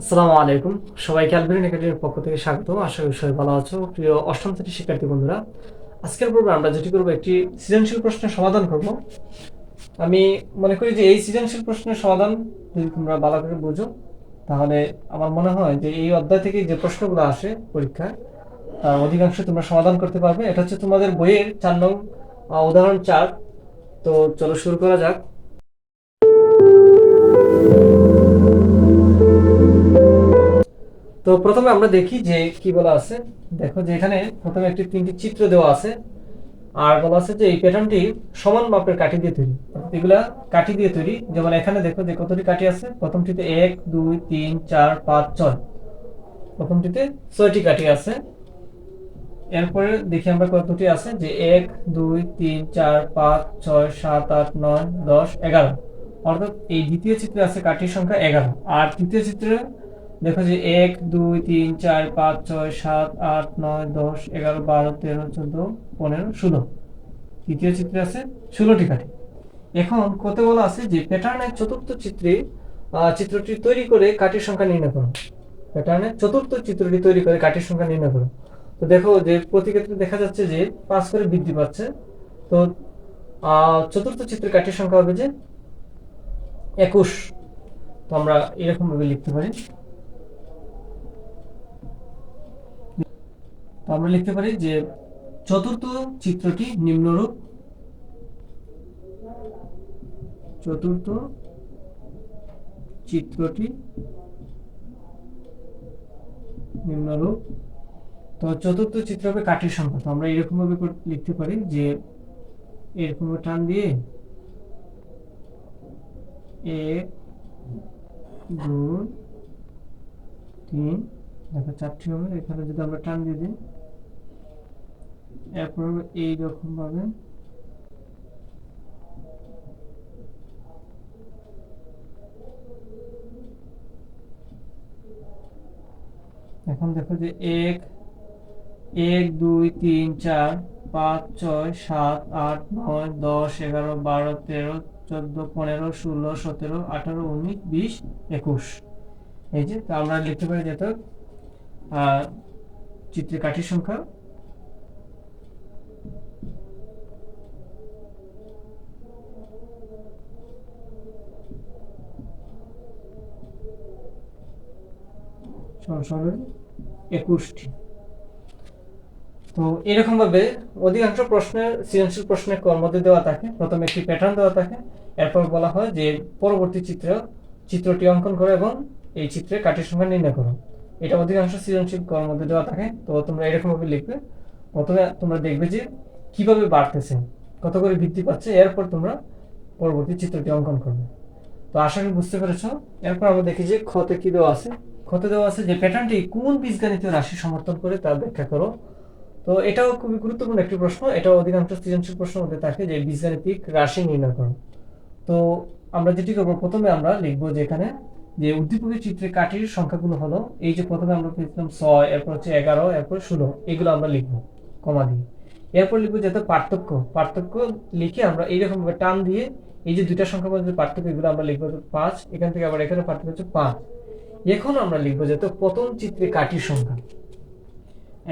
আসসালামু আলাইকুম। সবাইকে আলবেরিন একাডেমির পক্ষ থেকে স্বাগত। আশা করি সবাই ভালো আছো। প্রিয় অষ্টম শ্রেণির শিক্ষার্থী বন্ধুরা, আজকের পর্বে আমরা যেটি করব, একটি সৃজনশীল প্রশ্নের সমাধান করব। আমি মনে করি যে এই সৃজনশীল প্রশ্নের সমাধান যদি তোমরা ভালো করে বুঝো, তাহলে আমার মনে হয় যে এই অধ্যায় থেকে যে প্রশ্নগুলো আসে পরীক্ষায়, তার অধিকাংশ তোমরা সমাধান করতে পারবে। এটা হচ্ছে তোমাদের বইয়ের চার নং উদাহরণ চার। তো চলো শুরু করা যাক। তো প্রথমে আমরা দেখি যে কি বলা আছে। দেখো যে এখানে প্রথমে একটি তিনটি চিত্র দেওয়া আছে। আর বলা আছে যে এই প্যাটার্নটি সমান মাপের কাঠি দিয়ে তৈরি। এগুলা কাঠি দিয়ে তৈরি। যেমন এখানে দেখো যে কতটি কাঠি আছে। প্রথমটিতে এক, দুই, তিন, চার, পাঁচ, ছয়। প্রথমটিতে ছয়টি কাঠি আছে। এরপরে দেখি আমরা কতটি আছে। যে এক, দুই, তিন, চার, পাঁচ, ছয়, সাত, আট, নয়, দশ, এগারো। অর্থাৎ এই দ্বিতীয় চিত্রে আছে কাঠির সংখ্যা এগারো। আর তৃতীয় চিত্রে দেখো যে এক, দুই, তিন, চার, পাঁচ, ছয়, সাত, আট, নয়, দশ, এগারো, বারো, তেরো, চোদ্দ, পনেরো, ষোলো। তৃতীয় চিত্রে আছে ষোলোটি কাঠি। এখন কত বলা আছে যে প্যাটার্নের চতুর্থ চিত্রে চিত্রটি তৈরি করে কাঠির সংখ্যা নির্ণয় করো। প্যাটার্নের চতুর্থ চিত্রটি তৈরি করে কাঠির সংখ্যা নির্ণয় করো। তো দেখো যে প্রতি ক্ষেত্রে দেখা যাচ্ছে যে পাঁচ করে বৃদ্ধি পাচ্ছে। তো চতুর্থ চিত্রের কাঠির সংখ্যা হবে যে একুশ। তো আমরা এরকম ভাবে লিখতে পারি। তো আমরা লিখতে পারি যে চতুর্থ চিত্রটি নিম্নরূপ। চতুর্থ চিত্রটি নিম্নরূপ। তো চতুর্থ চিত্র হবে কাঠির সংখ্যা। তো আমরা এরকম ভাবে লিখতে পারি যে এরকম টান দিয়ে এক, দুই, তিন দেখো, চারটি হবে। এখানে যদি আমরা টান দিয়ে দিই, এরপর এইরকম ভাবে এখন দেখো যে এক এক, দুই, তিন, চার, পাঁচ, ছয়, সাত, আট, নয়, দশ, এগারো, বারো, তেরো, চোদ্দ, পনেরো, ষোলো, সতেরো, আঠারো, উনিশ, বিশ, একুশ। এই যে আমরা লিখতে পারি যেটা চিত্রে কাঠির সংখ্যা। একুশটি। তো এরকম ভাবে অধিকাংশ প্রশ্নের সৃজনশীল প্রশ্নের কর্মতে দেওয়া থাকে, প্রথমে একটি প্যাটার্ন দেওয়া থাকে, এরপর বলা হয় যে পরবর্তী চিত্র, চিত্রটি অঙ্কন করো এবং এই চিত্রে কাঠির সংখ্যা নির্ণয় করো। এটা অধিকাংশ সৃজনশীল মধ্যে দেওয়া থাকে, তো তোমরা এরকম ভাবে লিখবে। প্রথমে তোমরা দেখবে যে কীভাবে বাড়তেছে, কত করে বৃদ্ধি পাচ্ছে, এরপর তোমরা পরবর্তী চিত্রটি অঙ্কন করবে। তো আশা করি বুঝতে পেরেছ। এরপর আমরা দেখি যে ক্ষতে কি দেওয়া আছে। ক্ষতে দেওয়া আছে যে প্যাটার্নটি কোন বীজগণিতীয় রাশি সমর্থন করে তা ব্যাখ্যা করো। তো এটাও খুবই গুরুত্বপূর্ণ একটি প্রশ্ন। এটাও অধিকাংশ সৃজনশীল প্রশ্নের মধ্যে থাকে যে বীজগাণিতিক রাশি নির্ণয় করো। তো আমরা যেটি করব, প্রথমে আমরা লিখব যে এখানে যে উদ্দীপকের চিত্রে কাঠির সংখ্যাগুলো হলো, এই যে প্রথমে আমরা পেয়েছিলাম ছয়, এরপর হচ্ছে এগারো, এরপর ষোলো, এগুলো আমরা লিখব, কমা দিয়ে। এরপর লিখব যাতে পার্থক্য পার্থক্য লিখে আমরা এইরকম ভাবে টান দিয়ে এই যে দুইটা সংখ্যার মধ্যে পার্থক্য, এগুলো আমরা লিখব পাঁচ, এখান থেকে আবার এখানে পার্থক্য হচ্ছে পাঁচ। এখন আমরা লিখব যাতে প্রথম চিত্রে কাঠির সংখ্যা।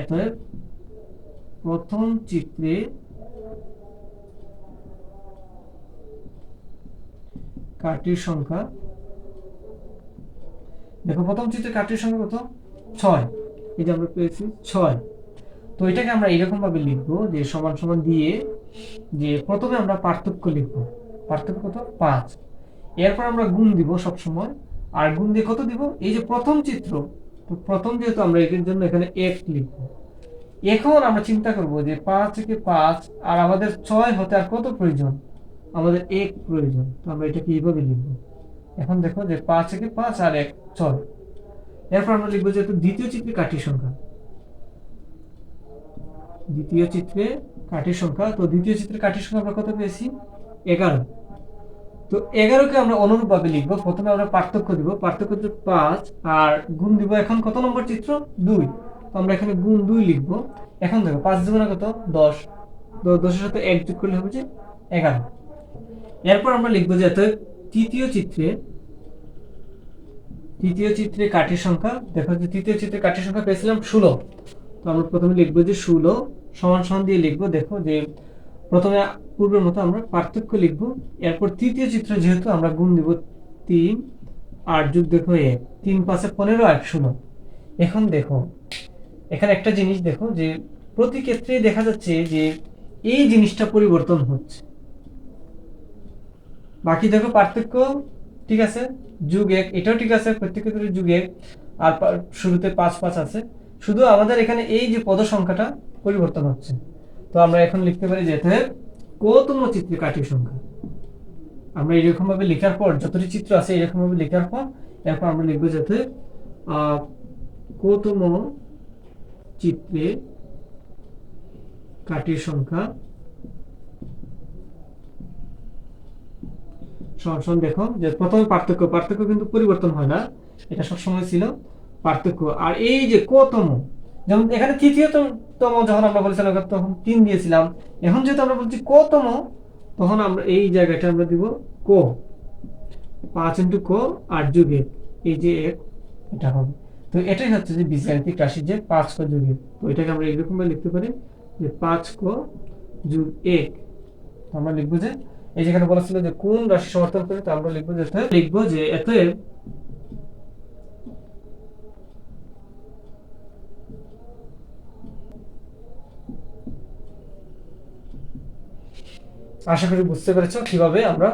অতএব প্রথম চিত্রে কাঠির সংখ্যা দেখো, প্রথম চিত্রে কাঠির সংখ্যা কত? ছয়। এই যে আমরা পেয়েছি ছয়। তো এটাকে আমরা এরকম ভাবে লিখব যে সমান সমান দিয়ে যে প্রথমে আমরা পার্থক্য লিখব। পার্থক্য কত? পাঁচ। এরপর আমরা গুণ দিব সব সময় আর গুণ দিয়ে কত দিব? এই যে প্রথম চিত্র, তো প্রথম যেহেতু আমরা এর জন্য এখানে এক লিখব। এখন আমরা চিন্তা করব যে পাঁচ থেকে পাঁচ আর আমাদের ছয় হতে আর কত প্রয়োজন? আমাদের এক প্রয়োজন। তো আমরা এটাকে এইভাবে লিখব। এখন দেখো যে পাঁচ থেকে পাঁচ আর এক, ছয়। এরপর আমরা লিখব যে দ্বিতীয় চিত্রে কাঠির সংখ্যা। দ্বিতীয় চিত্রে কাঠির সংখ্যা। তো দ্বিতীয় চিত্রে কাঠির সংখ্যা আমরা কত পেয়েছি? এগারো। তো এগারোকে আমরা অনুরূপভাবে লিখব। প্রথমে আমরা পার্থক্য দিব। পার্থক্য হচ্ছে পাঁচ আর গুণ দিব এখন কত নম্বর চিত্র? দুই। তো আমরা এখানে গুণ দুই লিখব। এখন দেখো, পাঁচ দুগুণে কত? দশ। দশের সাথে এক যোগ করলে হবে যে এগারো। এরপর আমরা লিখব যে অতএব তৃতীয় চিত্রে তৃতীয় চিত্রে কাঠির সংখ্যা, দেখো যে তৃতীয় চিত্রে কাঠের সংখ্যা পেয়েছিলাম ষোলো। তো আমরা প্রথমে লিখব যে ষোলো সমান সমান দিয়ে লিখব, দেখো যে প্রথমে পূর্বের মতো আমরা পার্থক্য লিখব। এরপর তৃতীয় চিত্র যেহেতু আমরা গুণ দিব তিন আর যুগ দেখো এক, তিন পাঁচে পনেরো এক ষোলো। এখন দেখো, এখানে একটা জিনিস দেখো যে প্রতি ক্ষেত্রে দেখা যাচ্ছে যে এই জিনিসটা পরিবর্তন হচ্ছে। বাকি দেখো পার্থক্য, ঠিক আছে? যুগ এক, এটাও ঠিক আছে, প্রত্যেক ক্ষেত্রে যুগ এক, আর শুরুতে পাঁচ পাঁচ আছে। শুধু আমাদের এখানে এই যে পদ সংখ্যাটা পরিবর্তন হচ্ছে। তো আমরা এখন লিখতে পারি যেতে কতম চিত্রে কাঠির সংখ্যা। আমরা এরকম ভাবে লেখার পর, যতটি চিত্র আছে এরকম ভাবে লেখার পর, এরপর আমরা লিখব যাতে কতম চিত্রে কাটির সংখ্যা সমান দেখো, যে প্রথমে পার্থক্য পার্থক্য কিন্তু পরিবর্তন হয় না। এটা সবসময় ছিল পার্থক্য। আর এই যে কতম, যেমন এখানে তৃতীয়তম তম যখন আমরা বলেছিলাম তখন তিন দিয়েছিলাম, এখন যেহেতু আমরা বলছি কতম, তখন আমরা এই জায়গাটা আমরা দিব ক। পাঁচ ইন্টু ক আর যুগে এই যে এক, এটা হবে। তো এটাই হচ্ছে যে বীজগাণিতিক রাশি যে পাঁচ ক যুগে তো এটাকে আমরা এইরকমভাবে লিখতে পারি যে পাঁচ ক যুগ এক। আমরা লিখব যে এই যেখানে বলা ছিল যে কোন রাশি সমর্থন করে, তো আমরা লিখব যে লিখব যে এতএব আশা করি বুঝতে পেরেছ কীভাবে আমরা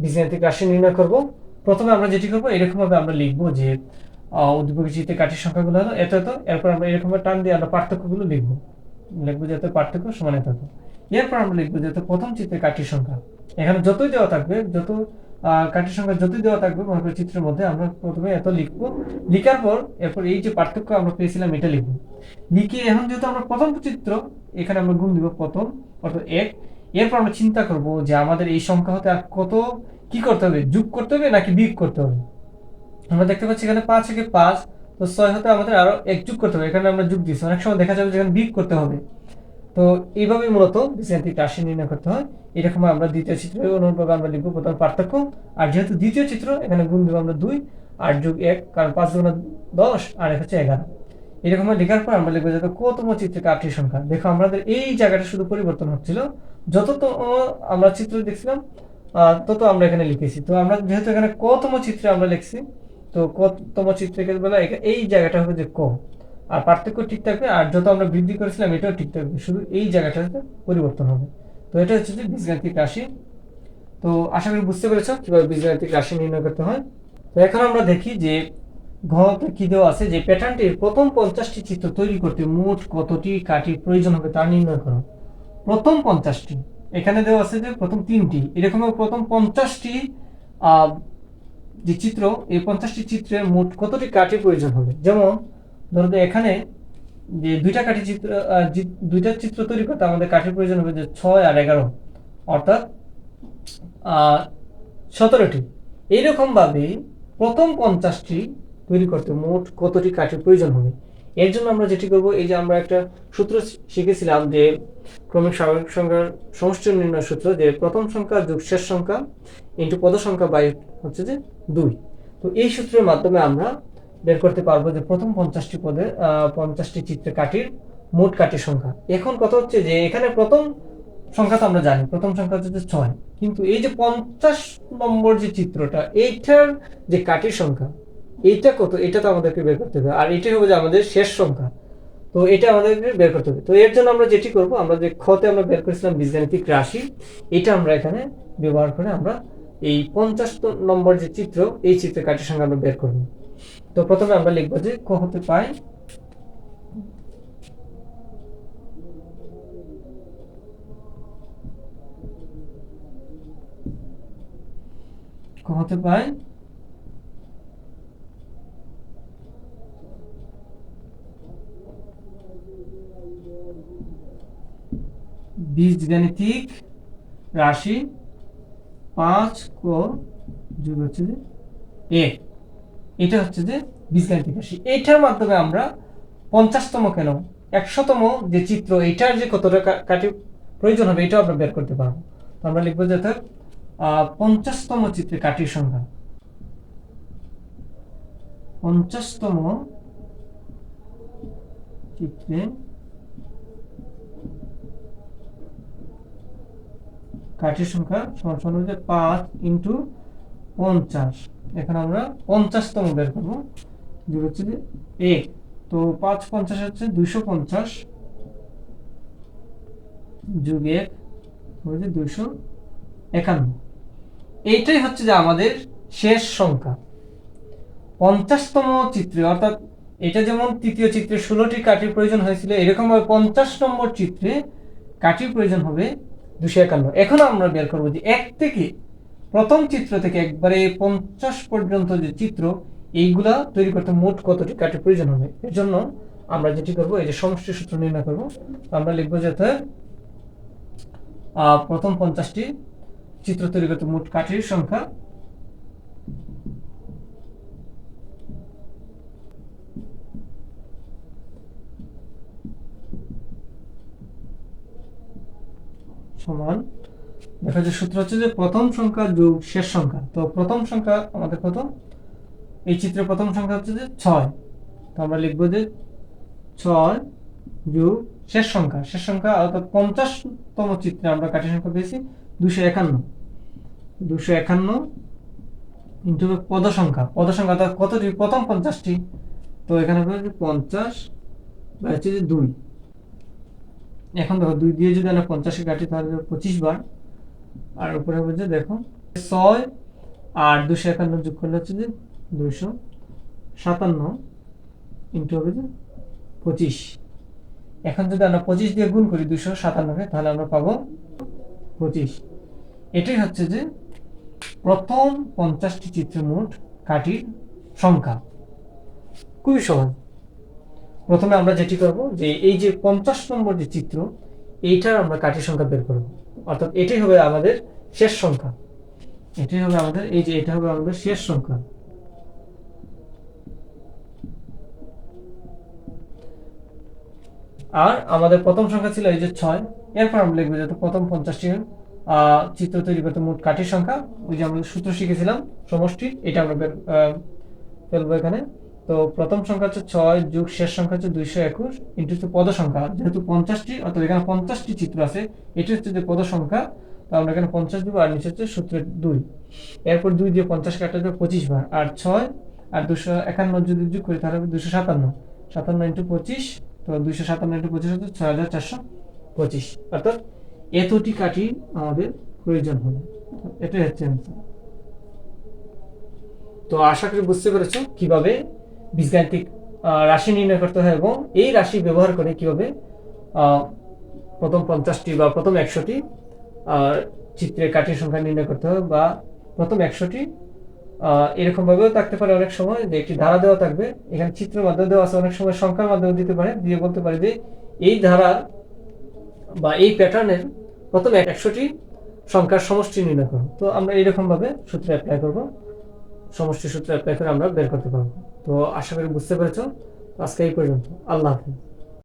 বীজগাণিতিক রাশি নির্ণয় করব। প্রথমে আমরা যেটি করব এরকম ভাবে আমরা লিখব যে চিত্রে কাঠির সংখ্যাগুলো হলো এত এত, এরপর আমরা এরকম ভাবে টান দিয়ে আমরা পার্থক্যগুলো লিখব। লিখব যে এত পার্থক্য সমান এত। এরপর আমরা লিখব যে প্রথম চিত্রে কাঠির সংখ্যা। এখানে যতই দেওয়া থাকবে, যত কাঠির সংখ্যা যতই দেওয়া থাকবে, মনে করি চিত্রের মধ্যে আমরা প্রথমে এত লিখব। লিখার পর এরপর এই যে পার্থক্য আমরা পেয়েছিলাম, এটা লিখব। লিখে এখন যেহেতু আমরা প্রথম চিত্র, এখানে আমরা গুণ দিব প্রথম, অর্থাৎ এক। এরপর আমরা চিন্তা করব যে আমাদের এই সংখ্যা হতে আর কত কি করতে হবে? যোগ করতে হবে নাকি বিয়োগ করতে হবে? আমরা দেখতে পাচ্ছি এখানে পাঁচ থেকে পাঁচ, তো ছয় হতে আমাদের আরও এক যোগ করতে হবে। এখানে আমরা যোগ দিচ্ছি অনেক সময় দেখা যাবে যে এখানে বিয়োগ করতে হবে। তো এইভাবে মূলত বীজগাণিতিক রাশি নির্ণয় করতে হয়। এরকম আমরা দ্বিতীয় চিত্র অনুরূপভাবে আমরা লিখব প্রথম পার্থক্য। আর যেহেতু দ্বিতীয় চিত্র, এখানে গুণ দেবো আমরা দুই, আট যোগ এক, কারণ পাঁচ গুণ দশ, আর এক হচ্ছে এগারো। এরকম লেখার পর আমরা লিখব যাতে কতম চিত্রে কাঠির সংখ্যা। দেখো আমাদের এই জায়গাটা শুধু পরিবর্তন হচ্ছিল। যত তো আমরা চিত্র দেখছিলাম তত আমরা এখানে লিখেছি। তো আমরা যেহেতু এখানে কতম চিত্রে আমরা লিখছি, তো কতম চিত্রে বেলা এই জায়গাটা হবে যে ক। আর পার্থক্য ঠিক থাকবে, আর যত আমরা বৃদ্ধি করেছিলাম, এটাও ঠিক থাকবে। শুধু এই জায়গাটাতে পরিবর্তন হবে। তো এটা হচ্ছে যে বীজগাণিতিক রাশি। তো আশা করি বুঝতে পেরেছ কীভাবে বীজগাণিতিক রাশি নির্ণয় করতে হয়। তো এখন আমরা দেখি যে ঘতে কি দেওয়া আছে, যে প্যাটার্নটির প্রথম পঞ্চাশটি চিত্র তৈরি করতে মোট কতটি কাঠির প্রয়োজন হবে তা নির্ণয় করো। প্রথম পঞ্চাশটি, এখানে দেওয়া আছে যে প্রথম তিনটি। এরকম প্রথম পঞ্চাশটি যে চিত্র, এই পঞ্চাশটি চিত্রের মোট কতটি কাঠির প্রয়োজন হবে? যেমন ধরো এখানে যে দুইটা কাঠি চিত্র দুইটা চিত্র তৈরি করতে আমাদের কাঠির প্রয়োজন হবে যে ছয় আর এগারো। অর্থাৎ সতেরোটি। এইরকম ভাবে প্রথম পঞ্চাশটি তৈরি করতে মোট কতটি কাঠের প্রয়োজন হবে? এর জন্য আমরা যেটি করব, এই যে আমরা একটা সূত্র শিখেছিলাম যে ক্রমিক স্বাভাবিক সংখ্যার সমষ্টি নির্ণয় সূত্র, যে প্রথম সংখ্যা যোগ শেষ সংখ্যা ইন্টু পদ সংখ্যা বাই হচ্ছে যে দুই। তো এই সূত্রের মাধ্যমে আমরা বের করতে পারব যে প্রথম পঞ্চাশটি পদে পঞ্চাশটি চিত্র কাঠির মোট কাঠির সংখ্যা। এখন কথা হচ্ছে যে এখানে প্রথম সংখ্যা তো আমরা জানি, প্রথম সংখ্যা হচ্ছে ছয়। কিন্তু এই যে পঞ্চাশ নম্বর যে চিত্রটা, এইটার যে কাটির সংখ্যা, এইটা কত? এটা তো আমাদেরকে বের করতে হবে। আর এটাই হবে যে আমাদের শেষ সংখ্যা। তো এটা আমাদেরকে বের করতে হবে। তো এর জন্য আমরা যেটি করব, আমরা যে খতে আমরা বের করেছিলাম বীজগাণিতিক রাশি এটা আমরা এখানে ব্যবহার করে আমরা এই পঞ্চাশ নম্বর যে চিত্র, এই চিত্রের কাটির সংখ্যা আমরা বের করব। তো প্রথমে আমরা লিখব যে ক হতে পাই হতে পাই বীজগাণিতিক রাশি পাঁচ ক যোগ হচ্ছে এক এটা হচ্ছে যে বীজগাণিতিক রাশি এটার মাধ্যমে আমরা পঞ্চাশতম কেন, একশোতম যে চিত্র এটার যে কতটা কা- কাঠি প্রয়োজন হবে, এটাও আমরা বের করতে পারব। তো আমরা লিখব যে অর্থাৎ পঞ্চাশতম চিত্রে কাঠির সংখ্যা। পঞ্চাশতম চিত্রে কাঠির সংখ্যা সমান সমান হচ্ছে পাঁচ ইন্টু পঞ্চাশ। এখানে আমরা পঞ্চাশতম বের করব। হচ্ছে যে এক। তো পাঁচ পঞ্চাশ হচ্ছে পঞ্চাশ। যোগ এক হচ্ছে একান্ন। এইটাই হচ্ছে যে আমাদের শেষ সংখ্যা। পঞ্চাশতম চিত্রে, অর্থাৎ এটা যেমন তৃতীয় চিত্রে ষোলোটি কাঠির প্রয়োজন হয়েছিল এরকম ভাবে পঞ্চাশ নম্বর চিত্রে কাঠির প্রয়োজন হবে দুশো একান্ন। এখন আমরা বের করব যে এক থেকে প্রথম চিত্র থেকে একবারে পঞ্চাশ পর্যন্ত যে চিত্র, এইগুলা তৈরি করতে মোট কতটি কাঠির প্রয়োজন হবে? এর জন্য আমরা যেটি করব, এই যে সমষ্টি সূত্র নির্ণয় করব আমরা লিখব যে প্রথম পঞ্চাশটি চিত্র তৈরি করতে মোট কাঠির সংখ্যা। সমান দেখা যায়, সূত্র হচ্ছে যে প্রথম সংখ্যা যোগ শেষ সংখ্যা। তো প্রথম সংখ্যা আমাদের কত? এই চিত্রে প্রথম সংখ্যা হচ্ছে যে ছয়। তো আমরা লিখব যে ছয় যোগ শেষ সংখ্যা। শেষ সংখ্যা অর্থাৎ পঞ্চাশতম চিত্রে আমরা কাঠি সংখ্যা পেয়েছি দুশো একান্ন। দুশো একান্ন ইন্টু পদ সংখ্যা পদ সংখ্যা অর্থাৎ কতটি প্রথম পঞ্চাশটি। তো এখানে হবে পঞ্চাশ হচ্ছে যে দুই। এখন দেখো, দুই দিয়ে যদি আমরা পঞ্চাশে কাটি তাহলে পঁচিশ বার আর উপরে যে দেখো, ছয় আর দুশো একান্ন যোগ করলে হচ্ছে যে দুইশো সাতান্ন ইন্টু হবে যে পঁচিশ। এখন যদি আমরা পঁচিশ দিয়ে গুণ করি দুশো সাতান্নকে, তাহলে আমরা পাবো পঁচিশ। এটাই হচ্ছে যে প্রথম পঞ্চাশটি চিত্রের মোট কাঠির সংখ্যা। খুবই সহজ। প্রথমে আমরা যেটি করব যে এই যে পঞ্চাশ নম্বর যে চিত্র, এইটার আমরা কাঠির সংখ্যা বের করব। অর্থাৎ এটাই হবে আমাদের শেষ সংখ্যা। এটাই হবে আমাদের, এই যে এটা হবে আমাদের শেষ সংখ্যা। আর আমাদের প্রথম সংখ্যা ছিল এই যে ছয়। এরপর আমরা লিখব যে প্রথম পঞ্চাশটি চিত্র তৈরি করতে মোট কাঠির সংখ্যা। ওই যে আমরা সূত্র শিখেছিলাম সমষ্টি, এটা আমরা ফেলব এখানে। তো প্রথম সংখ্যা হচ্ছে ছয়, যুগ শেষ সংখ্যা হচ্ছে দুইশো একুশ ইন্টু হচ্ছে পদ সংখ্যা। যেহেতু পঞ্চাশটি, অর্থাৎ এখানে পঞ্চাশটি চিত্র আছে, এটি হচ্ছে যে পদ সংখ্যা, তো আমরা এখানে পঞ্চাশ দিব আর নিচে হচ্ছে সূত্রের দুই। এরপর দুই দিয়ে পঞ্চাশ কাটা যাবে পঁচিশ বার, আর ছয়, আর দুশো একান্ন যদি যোগ করি তাহলে দুশো সাতান্ন। সাতান্ন ইন্টু পঁচিশ, তো দুইশো সাতান্ন ইন্টু পঁচিশ হচ্ছে ছয় হাজার চারশো পঁচিশ। অর্থাৎ এতটি কাঠি আমাদের প্রয়োজন হবে। এটাই হচ্ছে তো আশা করি বুঝতে পেরেছ কীভাবে বীজগাণিতিক রাশি নির্ণয় করতে হয় এবং এই রাশি ব্যবহার করে কীভাবে প্রথম পঞ্চাশটি বা প্রথম একশোটি চিত্রের কাঠির সংখ্যা নির্ণয় করতে হবে বা প্রথম একশোটি এরকম ভাবেও থাকতে পারে অনেক সময় যে একটি ধারা দেওয়া থাকবে, এখানে চিত্রের মাধ্যমে দেওয়া আছে, অনেক সময় সংখ্যার মাধ্যমে দিতে পারে, দিয়ে বলতে পারে যে এই ধারা বা এই প্যাটার্নের প্রথম একশোটি সংখ্যার সমষ্টি নির্ণয় করো। তো আমরা এইরকম ভাবে সূত্র অ্যাপ্লাই করব। সমষ্টি সূত্র অ্যাপ্লাই করে আমরা বের করতে পারব। তো আশা করি বুঝতে পেরেছ। আজকে এই পর্যন্ত। আল্লাহ হাফিজ।